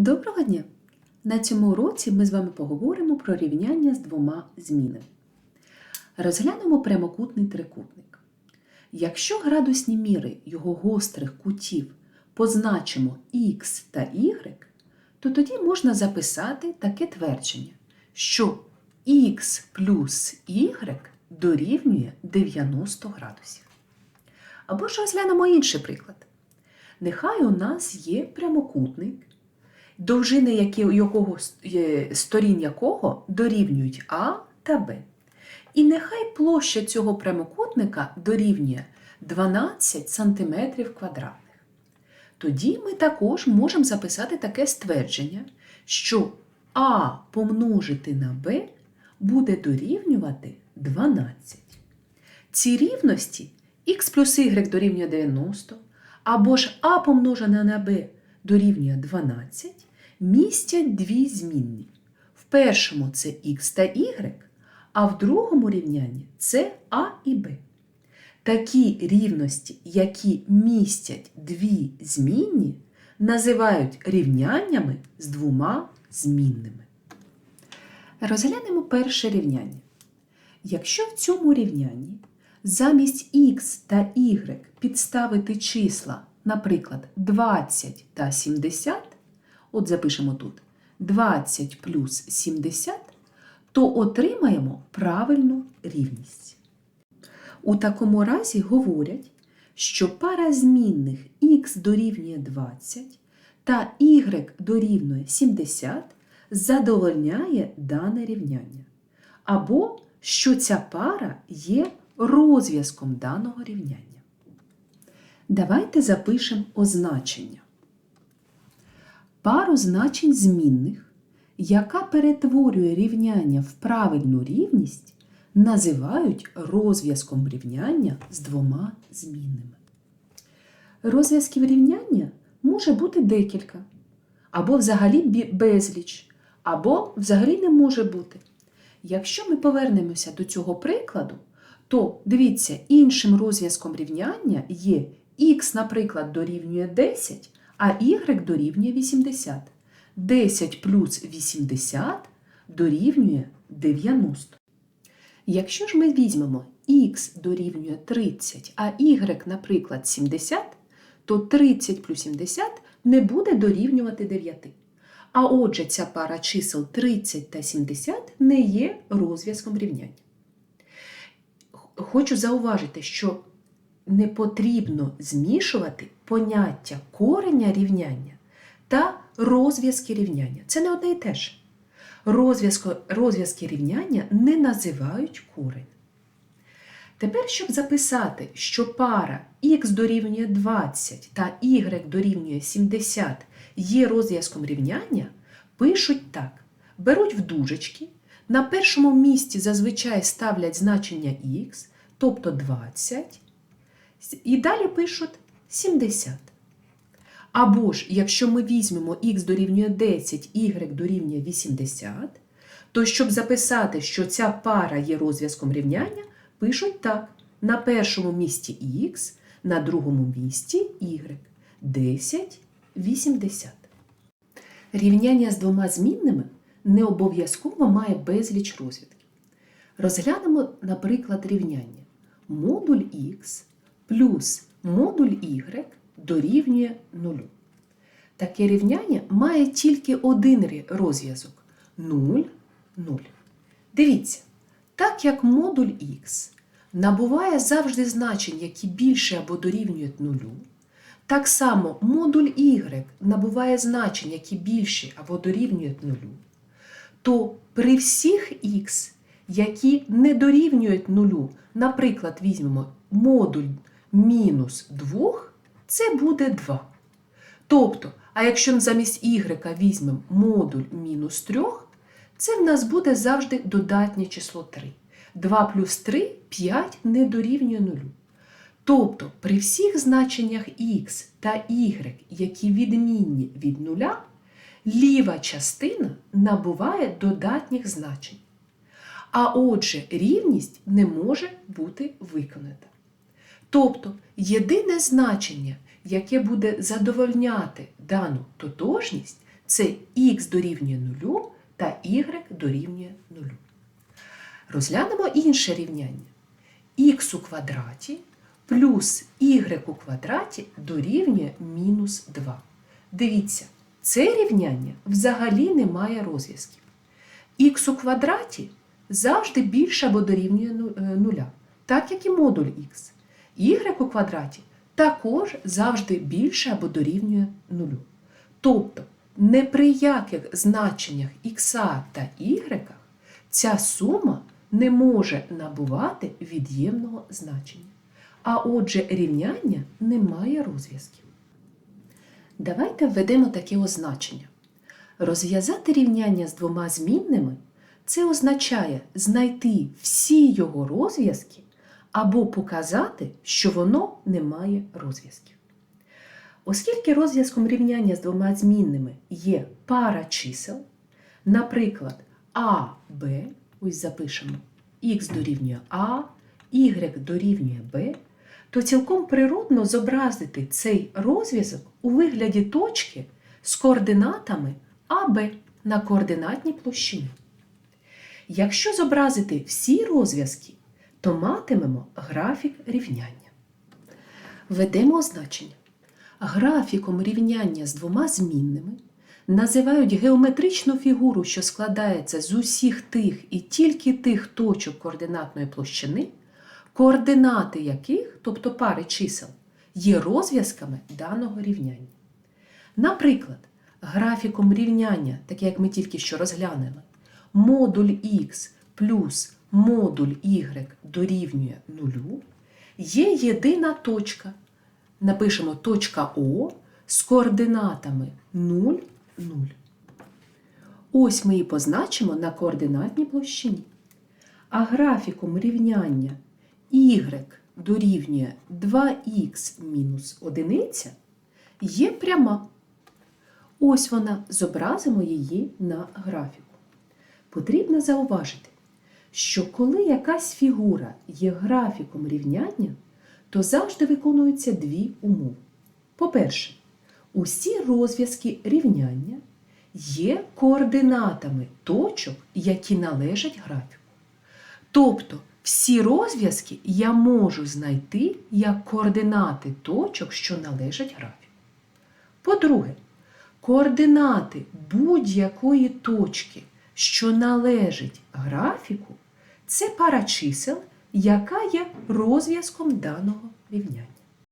Доброго дня! На цьому уроці ми з вами поговоримо про рівняння з двома змінами. Розглянемо прямокутний трикутник. Якщо градусні міри його гострих кутів позначимо х та y, то тоді можна записати таке твердження, що х плюс y дорівнює 90 градусів. Або ж розглянемо інший приклад. Нехай у нас є прямокутник, довжини які- якого, е, сторін якого дорівнюють А та Б. І нехай площа цього прямокутника дорівнює 12 см квадратних. Тоді ми також можемо записати таке ствердження, що А помножити на Б буде дорівнювати 12. Ці рівності х плюс y дорівнює 90, або ж а помножене на b дорівнює 12, містять дві змінні. В першому це х та y, а в другому рівнянні це а і b. Такі рівності, які містять дві змінні, називають рівняннями з двома змінними. Розглянемо перше рівняння. Якщо в цьому рівнянні замість х та y підставити числа, наприклад, 20 та 70, от запишемо тут 20 плюс 70, то отримаємо правильну рівність. У такому разі говорять, що пара змінних х дорівнює 20 та y дорівнює 70 задовольняє дане рівняння. Або що ця пара є розв'язком даного рівняння. Давайте запишемо означення. Пару значень змінних, яка перетворює рівняння в правильну рівність, називають розв'язком рівняння з двома змінними. Розв'язків рівняння може бути декілька, або взагалі безліч, або взагалі не може бути. Якщо ми повернемося до цього прикладу, то дивіться, іншим розв'язком рівняння є х, наприклад, дорівнює 10, а y дорівнює 80. 10 плюс 80 дорівнює 90. Якщо ж ми візьмемо х дорівнює 30, а y, наприклад, 70, то 30 плюс 70 не буде дорівнювати 9. А отже, ця пара чисел 30 та 70 не є розв'язком рівняння. Хочу зауважити, що не потрібно змішувати поняття кореня рівняння та розв'язки рівняння. Це не одне і те ж. Розв'язки рівняння не називають корень. Тепер, щоб записати, що пара х дорівнює 20 та y дорівнює 70 є розв'язком рівняння, пишуть так: беруть в дужечки, на першому місці зазвичай ставлять значення х, тобто 20, і далі пишуть 70. Або ж, якщо ми візьмемо х дорівнює 10, y дорівнює 80, то щоб записати, що ця пара є розв'язком рівняння, пишуть так: на першому місці х, на другому місці y. 10, 80. Рівняння з двома змінними не обов'язково має безліч розв'язків. Розглянемо, наприклад, рівняння. Модуль х плюс модуль y дорівнює 0. Таке рівняння має тільки один розв'язок 0, 0. Дивіться, так як модуль х набуває завжди значень, які більше або дорівнюють 0, так само модуль y набуває значень, які більші або дорівнюють 0, то при всіх х, які не дорівнюють 0, наприклад, візьмемо модуль мінус 2, це буде 2. Тобто, а якщо замість y візьмемо модуль мінус 3, це в нас буде завжди додатнє число 3. 2 плюс 3 5 не дорівнює 0. Тобто при всіх значеннях х та y, які відмінні від нуля, ліва частина набуває додатніх значень. А отже, рівність не може бути виконана. Тобто єдине значення, яке буде задовольняти дану тотожність, Це х дорівнює 0 та y дорівнює 0. Розглянемо інше рівняння. х у квадраті плюс y у квадраті дорівнює мінус 2. Дивіться, це рівняння взагалі не має розв'язків. х у квадраті завжди більше або дорівнює ну- е, нуля, так як і модуль х. Y у квадраті також завжди більше або дорівнює нулю. Тобто, не при яких значеннях х та y ця сума не може набувати від'ємного значення. А отже, рівняння не має розв'язків. Давайте введемо таке означення. Розв'язати рівняння з двома змінними це означає знайти всі його розв'язки або показати, що воно не має розв'язків. Оскільки розв'язком рівняння з двома змінними є пара чисел, наприклад, А, Б, ось запишемо, х дорівнює А, y дорівнює Б, то цілком природно зобразити цей розв'язок у вигляді точки з координатами АБ на координатній площині. Якщо зобразити всі розв'язки, то матимемо графік рівняння. Введемо означення. Графіком рівняння з двома змінними називають геометричну фігуру, що складається з усіх тих і тільки тих точок координатної площини, координати яких, тобто пари чисел, є розв'язками даного рівняння. Наприклад, графіком рівняння, таке як ми тільки що розглянули, модуль х плюс модуль y дорівнює нулю, є єдина точка. Напишемо точка О з координатами 0, 0. Ось ми і позначимо на координатній площині. А графіком рівняння y дорівнює 2х мінус 1 є пряма. Ось вона, зобразимо її на графіку. Потрібно зауважити, що коли якась фігура є графіком рівняння, то завжди виконуються дві умови. По-перше, усі розв'язки рівняння є координатами точок, які належать графіку. Тобто всі розв'язки я можу знайти як координати точок, що належать графіку. По-друге, координати будь-якої точки, що належить графіку, це пара чисел, яка є розв'язком даного рівняння.